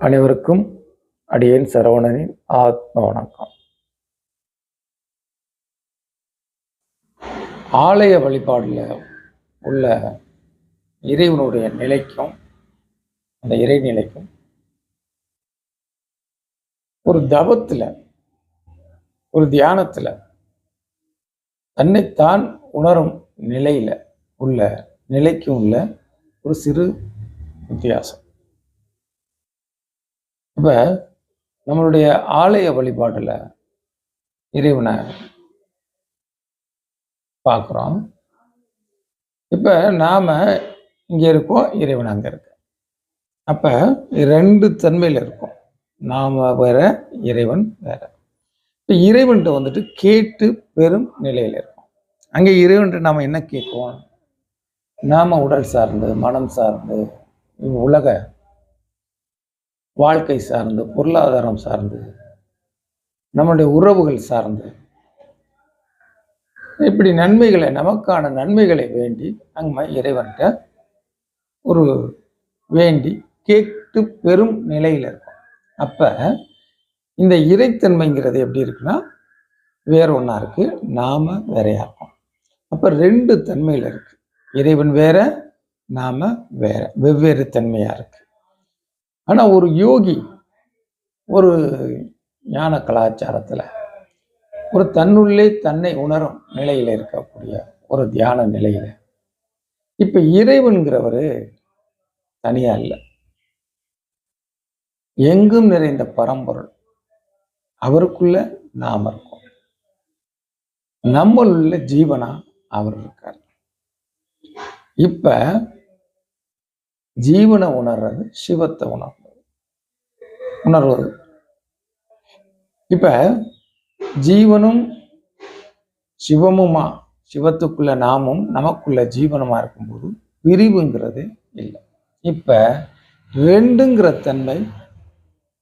அனைவருக்கும் அடியேன் சரவணனின் ஆத்ம வணக்கம். ஆலய வழிபாடில் உள்ள இறைவனுடைய நிலைக்கும் அந்த இறைநிலைக்கும் ஒரு தவத்தில் ஒரு தியானத்தில் தன்னைத்தான் உணரும் நிலையில் உள்ள நிலைக்கும் உள்ள ஒரு சிறு வித்தியாசம். இப்போ நம்மளுடைய ஆலய வழிபாட்டில் இறைவனை பார்க்குறோம். இப்போ நாம் இங்கே இருக்கோம் இறைவன் அங்கே இருக்கு. அப்போ ரெண்டு தன்மையில் இருக்கும். நாம் வேற இறைவன் வேற. இப்போ இறைவன்கிட்ட வந்துட்டு கேட்டு பெரும் நிலையில் இருக்கும். அங்கே இறைவன்ட்டு நாம் என்ன கேட்போம்? நாம் உடல் சார்ந்து மனம் சார்ந்து உலக வாழ்க்கை சார்ந்து பொருளாதாரம் சார்ந்து நம்முடைய உறவுகள் சார்ந்து இப்படி நன்மைகளை நமக்கான நன்மைகளை வேண்டி அங்கே இறைவன்கிட்ட ஒரு வேண்டி கேட்டு பெரும் நிலையில் இருக்கும். அப்போ இந்த இறைத்தன்மைங்கிறது எப்படி இருக்குன்னா வேற ஒன்றா இருக்குது நாம் வேறையா இருக்கும். அப்போ ரெண்டு தன்மையில் இருக்குது இறைவன் வேற நாம் வேற. வெவ்வேறு தன்மையாக இருக்குது ஆனா ஒரு யோகி ஒரு ஞான கலாச்சாரத்துல ஒரு தன்னுள்ளே தன்னை உணரும் நிலையில இருக்கக்கூடிய ஒரு தியான நிலையில இப்ப இறைவன்கிறவர் தனியாக இல்லை. எங்கும் நிறைந்த பரம்பொருள். அவருக்குள்ள நாம் இருக்கோம். நம்மளுள்ள ஜீவனா அவர் இருக்கார். இப்ப ஜீவனை உணர்றது சிவத்தை உணர்வு உணர்வது. இப்ப ஜீவனும் சிவமுமா சிவத்துக்குள்ள நாமும் நமக்குள்ள ஜீவனமா இருக்கும்போது பிரிவுங்கிறது இல்லை. இப்ப ரெண்டுங்கிற தன்மை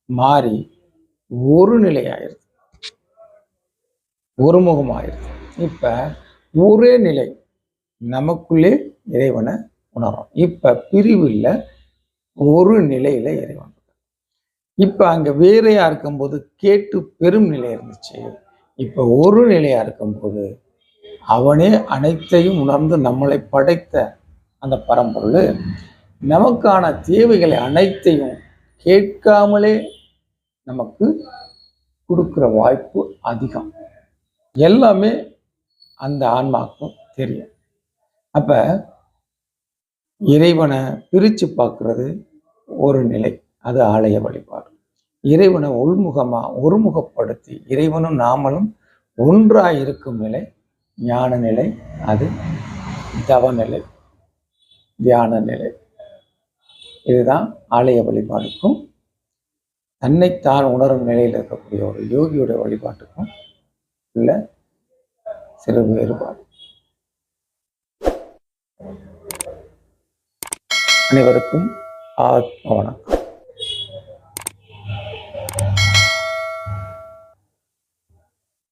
மாறி ஒரு நிலை ஆயிருது இப்போ ஆயிருது இப்ப ஒரே நிலை நமக்குள்ளே இறைவனை உணரும் இப்ப பிரிவு இல்லை ஒரு நிலையில இறைவன். இப்போ அங்கே வேறையாக இருக்கும்போது கேட்டு பெரும் நிலை இருந்துச்சு. இப்போ ஒரு நிலையாக இருக்கும்போது அவனே அனைத்தையும் உணர்ந்து நம்மளை படைத்த அந்த பரம்பொருள் நமக்கான தேவைகளை அனைத்தையும் கேட்காமலே நமக்கு கொடுக்குற வாய்ப்பு அதிகம். எல்லாமே அந்த ஆன்மாக்கும் தெரியும். அப்போ இறைவனை பிரித்து பார்க்குறது ஒரு நிலை. அது ஆலய வழிபாடு. இறைவனை உள்முகமாக ஒருமுகப்படுத்தி இறைவனும் நாமளும் ஒன்றாக இருக்கும் நிலை ஞான நிலை அது தவநிலை தியான நிலை. இதுதான் ஆலய வழிபாடுக்கும் தன்னைத்தான் உணரும் நிலையில் இருக்கக்கூடிய ஒரு யோகியோட வழிபாட்டுக்கும் உள்ள சிறு வேறுபாடு. அனைவருக்கும் ஆத்ம வணக்கம்.